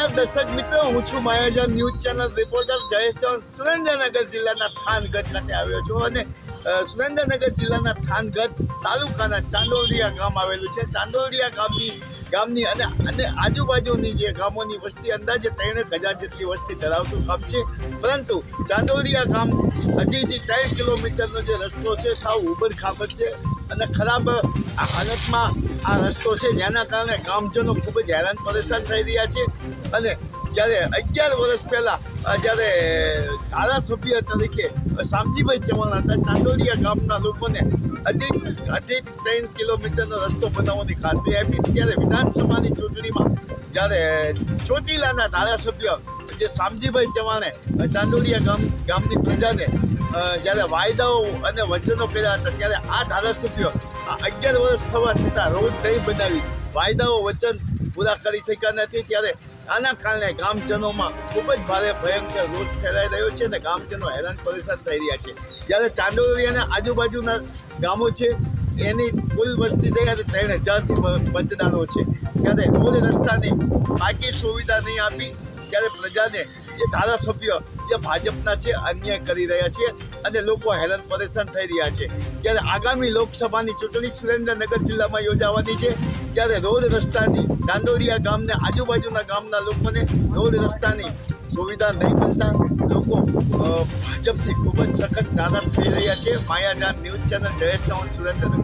છું Mayajan news channel reporter Jayesh Chauhan. Surendranagar જિલ્લાના થાનગઢ ખાતે આવ્યો છું અને સુરેન્દ્રનગર જિલ્લાના થાનગઢ તાલુકાના ચાંદોલિયા ગામ આવેલું છે. ચાંદોલિયા ગામની ગામની અને અને આજુબાજુની જે ગામોની વસ્તી અંદાજે ત્રણેક હજાર જેટલી વસ્તી ધરાવતું ગામ છે. પરંતુ ચાંદોલિયા ગામ હજીથી ત્રણ કિલોમીટરનો જે રસ્તો છે, સાવ ઉબર ખાબર છે અને ખરાબ હાલતમાં આ રસ્તો છે જેના કારણે ગામજનો ખૂબ જ હેરાન પરેશાન થઈ રહ્યા છે. અને જ્યારે અગિયાર વર્ષ પહેલાં જ્યારે ધારાસભ્ય તરીકે શામજીભાઈ ચવાણ હતા ચાંદોલિયા ગામના લોકોને અઢી અઢી ત્રણ કિલોમીટરનો રસ્તો બનાવવાની ખાતરી આપી. ત્યારે વિધાનસભાની ચૂંટણીમાં જ્યારે ચોટીલાના ધારાસભ્ય જે શામજીભાઈ ચવાણે ચાંદોલિયા ગામ, ગામની પ્રજાને જ્યારે વાયદાઓ અને વચનો કર્યા હતા, ત્યારે આ ધારાસભ્ય આ અગિયાર વર્ષ થવા છતાં રોડ નહીં બનાવી, વાયદાઓ વચન પૂરા કરી શક્યા નથી, ત્યારે આના કારણે ગામજનોમાં ખૂબ જ ભારે ભયંકર રોડ ફેલાઈ રહ્યો છે અને ગામજનો હેરાન પરેશાન થઈ રહ્યા છે. જ્યારે ચાંદોરી અને આજુબાજુના ગામો છે, એની કુલ વસ્તી થઈ હતી ત્રણ હજારથી મતદારો છે. ત્યારે રોડ રસ્તાની બાકી સુવિધા નહીં આપી, ત્યારે પ્રજાને જે ધારાસભ્ય જે ભાજપના છે, અન્યાય કરી રહ્યા છે અને લોકો હેરાન પરેશાન થઈ રહ્યા છે. ત્યારે આગામી લોકસભાની ચૂંટણી સુરેન્દ્રનગર જિલ્લામાં યોજાવાની છે. ત્યારે રોડ રસ્તાની દાંડોરિયા ગામને, આજુબાજુના ગામના લોકોને રોડ રસ્તાની સુવિધા નહીં મળતા લોકો ભાજપથી ખૂબ જ સખત નારાજ થઈ રહ્યા છે. Mayajan news channel Jayesh Chauhan Surendranagar.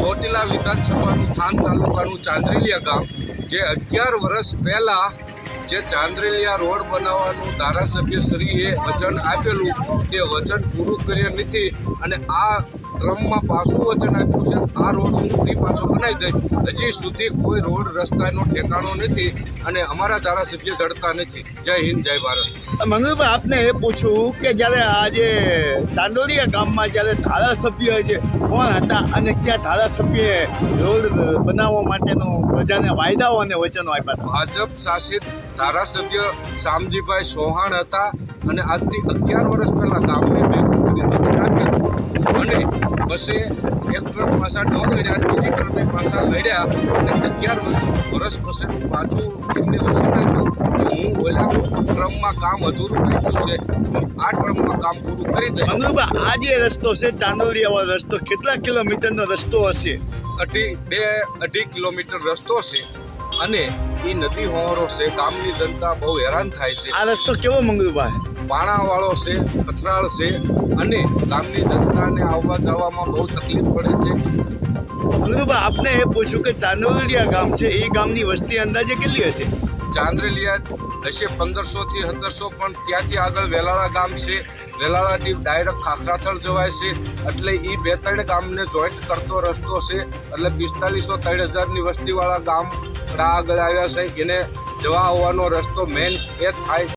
Chotila વિધાનસભાનું થાન તાલુકાનું ચાંદ્રેલિયા ગામ, જે અગિયાર વર્ષ પહેલા જે ચાંદ્રેલિયા રોડ બનાવવાનું ધારાસભ્ય શ્રીએ વચન આપેલું તે વચન પૂરું કર્યા નથી અને આ ક્રમમાં પાછું વચન આપ્યું છે. આ રોડ હું ફરી પાછો બનાવી દઈશ હજી સુધી કોઈ રોડ રસ્તાનો ઠેકાણો નથી અને અમારા ધારાસભ્ય ચડતા નથી. જય હિન્દ જય ભારત. મંગળભાઈ આપને એ પૂછું કે જ્યારે આજે ચાંદોલિયા ગામમાં જ્યારે ધારાસભ્ય જે કોણ હતા અને ક્યાં ધારાસભ્યએ રોડ બનાવવા માટેનો પ્રજાને વાયદાઓ અને વચનો આપ્યા હતા? ભાજપ શાસિત ધારાસભ્ય શામજીભાઈ ચૌહાણ હતા અને આજથી અગિયાર વર્ષ પહેલાં ગામની બેઠક અને બસે એક ટ્રક પાછા ન લડ્યા અને બીજી ટ્રમે પાછા લડ્યા અને અગિયાર વર્ષ વર્ષ પછી પાછું એમને વચન આપ્યું કે હું ઓલા ટ્રમમાં કામ અધૂરું રાખ્યું છે. હું આ ટ્રમમાં કામ પૂરું કરી દઈશ. અનુભવ આ જે રસ્તો છે ચાંદોરિયાવાળો રસ્તો કેટલા કિલોમીટરનો રસ્તો હશે? અઢી બે અઢી કિલોમીટર રસ્તો છે. અને એ નદી હોવારો છે. ગામની જનતા બહુ હેરાન થાય છે. આ રસ્તો કેવો મંગળભાઈ પાણાવાળો છે પથરાળ છે અને ગામની જનતાને આવવા જવામાં બહુ તકલીફ પડે છે. મંગળભાઈ આપને એ પૂછ્યું કે ચાંદોલિયા ગામ છે એ ગામની વસ્તી અંદાજે કેટલી હશે? ચાંદ્રેલિયા હશે પંદરસો થી સત્તરસો, પણ ત્યાંથી આગળ વેલાળા ગામ છે. વેલાળાથી ડાયરેક્ટ ખાખરાથળ જવાય છે. એટલે એ બે ત્રણ ગામને જોઈન્ટ કરતો રસ્તો છે. એટલે પિસ્તાલીસો ત્રણ હજારની વસ્તીવાળા ગામ આગળ આવ્યા છે. એને જવા આવવાનો રસ્તો મેન એ થાય.